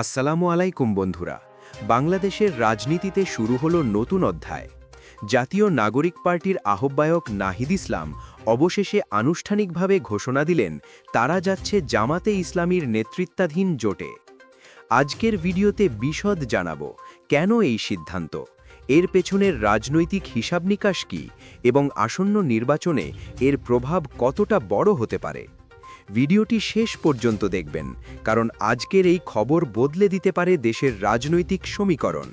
আসসালামু আলাইকুম বন্ধুরা। বাংলাদেশের রাজনীতিতে শুরু হলো নতুন অধ্যায়। জাতীয় নাগরিক পার্টির আহ্বায়ক নাহিদ ইসলাম অবশেষে আনুষ্ঠানিকভাবে ঘোষণা দিলেন, তারা যাচ্ছে জামাতে ইসলামীর নেতৃত্বাধীন জোটে। আজকের ভিডিওতে বিশদ জানাব, কেন এই সিদ্ধান্ত? এর পেছনের রাজনৈতিক হিসাব নিকাশ কি? এবং আসন্ন নির্বাচনে এর প্রভাব কতটা বড় হতে পারে? ভিডিওটি শেষ পর্যন্ত দেখবেন, কারণ আজকের এই খবর বদলে দিতে পারে দেশের রাজনৈতিক সমীকরণ।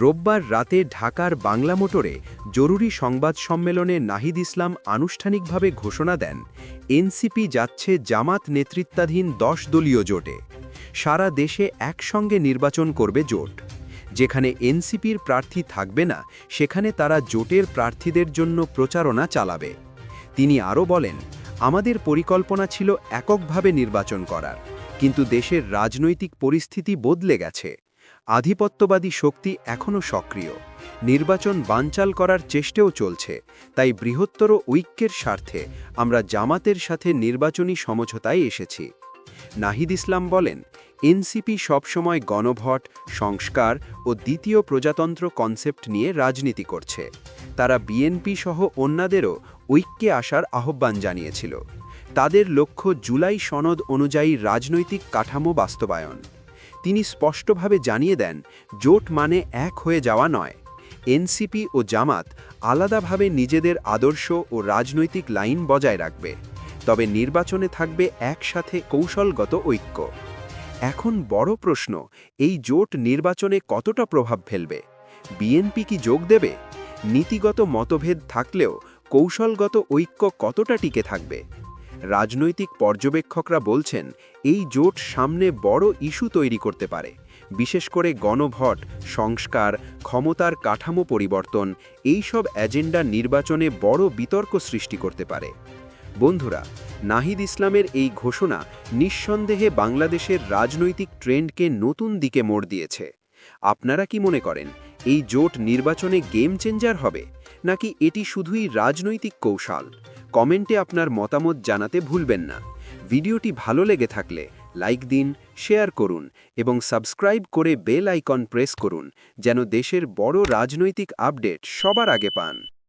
রোববার রাতে ঢাকার বাংলা মোটরে জরুরি সংবাদ সম্মেলনে নাহিদ ইসলাম আনুষ্ঠানিকভাবে ঘোষণা দেন, এনসিপি যাচ্ছে জামাত নেতৃত্বাধীন দশ দলীয় জোটে। সারা দেশে একসঙ্গে নির্বাচন করবে জোট। যেখানে এনসিপির প্রার্থী থাকবে না, সেখানে তারা জোটের প্রার্থীদের জন্য প্রচারণা চালাবে। তিনি আরও বলেন আমাদের পরিকল্পনা ছিল এককভাবে নির্বাচন করার, কিন্তু দেশের রাজনৈতিক পরিস্থিতি বদলে গেছে। আধিপত্যবাদী শক্তি এখনও সক্রিয়। নির্বাচন বানচাল করার চেষ্টাও চলছে, তাই বৃহত্তর ঐক্যের স্বার্থে আমরা জামাতের সাথে নির্বাচনী সমঝোতায় এসেছি। নাহিদ ইসলাম বলেন, এনসিপি সবসময় গণভট, সংস্কার ও দ্বিতীয় প্রজাতন্ত্র কনসেপ্ট নিয়ে রাজনীতি করছে। তারা বিএনপি সহ অন্যদেরও ঐক্যে আসার আহ্বান জানিয়েছিল। তাদের লক্ষ্য জুলাই সনদ অনুযায়ী রাজনৈতিক কাঠামো বাস্তবায়ন। তিনি স্পষ্টভাবে জানিয়ে দেন, জোট মানে এক হয়ে যাওয়া নয়। এনসিপি ও জামাত আলাদাভাবে নিজেদের আদর্শ ও রাজনৈতিক লাইন বজায় রাখবে। তবে নির্বাচনে থাকবে একসাথে কৌশলগত ঐক্য। এখন বড় প্রশ্ন, এই জোট নির্বাচনে কতটা প্রভাব ফেলবে? বিএনপি কি যোগ দেবে? নীতিগত মতভেদ থাকলেও কৌশলগত ঐক্য কতটা টিকে থাকবে? রাজনৈতিক পর্যবেক্ষকরা বলছেন, এই জোট সামনে বড় ইস্যু তৈরি করতে পারে। বিশেষ করে গণভট, সংস্কার, ক্ষমতার কাঠামো পরিবর্তন এই সব এজেন্ডা নির্বাচনে বড় বিতর্ক সৃষ্টি করতে পারে। বন্ধুরা, নাহিদ ইসলামের এই ঘোষণা নিঃসন্দেহে বাংলাদেশের রাজনৈতিক ট্রেন্ডকে নতুন দিকে মোড় দিয়েছে। আপনারা কি মনে করেন এই জোট নির্বাচনে গেম চেঞ্জার হবে? নাকি এটি শুধুই রাজনৈতিক কৌশল? কমেন্টে আপনার মতামত জানাতে ভুলবেন না। ভিডিওটি ভালো লেগে থাকলে লাইক দিন শেয়ার করুন এবং সাবস্ক্রাইব করে বেল আইকন প্রেস করুন, যেন দেশের বড় রাজনৈতিক আপডেট সবার আগে পান।